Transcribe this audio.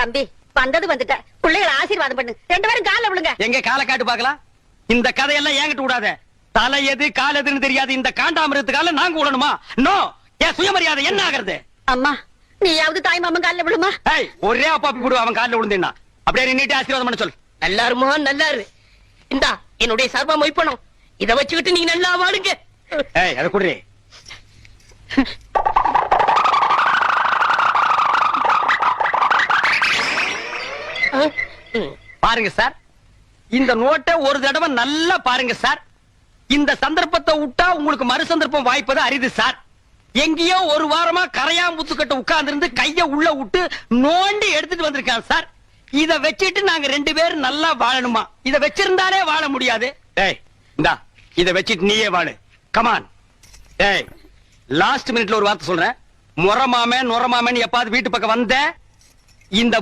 தம்பி வந்தது வந்துட்ட. பிள்ளைகளை ஆசீர்வாதம் பண்ணு. ரெண்டு பேரும் கால்ல விழுங்க. எங்க காலை காட்டு பார்க்கலாம்? இந்த கதையெல்லாம் என்கிட்ட விடாத. தலை எது கால் எதுன்னு தெரியாது. இந்த காண்டாமிரத்துக்கால நாங்க விடணுமா நோ ஏன் சுயமரியாதை என்ன ஆகுறது? அம்மா நீயாவது தாய் மாமன் கால்ல விழுமா? ஏய் ஒரே அப்பாப்பி போடு அவன் காலில் விழுந்தேன்னா. அப்படியே நின்னுட்டு ஆசீர்வாதம் பண்ண சொல் நல்லா இருமா நல்லா இரு இந்தா என்னுடைய சார்பா மொய்ப்பணும். இத வச்சுக்கிட்டு நீங்க நல்லா வாடுங்க. ஏய் அதை குடுறி. பாருங்க சார். இந்த நோட்டை ஒரு தடவை நல்லா பாருங்க சார். இந்த சந்தர்ப்பத்தை விட்டா உங்களுக்கு மறு சந்தர்ப்பம் வாய்ப்பது அரிது சார். எங்கேயோ ஒரு வாரமா கரையாம்புத்துக்கிட்ட உட்கார்ந்து கைய உள்ள விட்டு நோண்டி எடுத்துட்டு வந்திருக்கான் சார். இத வச்சிட்டு நாங்க ரெண்டு பேரும் நல்லா வாழணுமா? இத வச்சிருந்தாலே வாழ முடியாது. இந்தா இத வச்சிட்டு நீயே வாழு. கமான் டேய் லாஸ்ட் மினிட்ல ஒரு வார்த்தை சொல்றேன். முறமாமன் நுறமாமன் எப்பாவது வீட்டு பக்கம் வந்த இந்த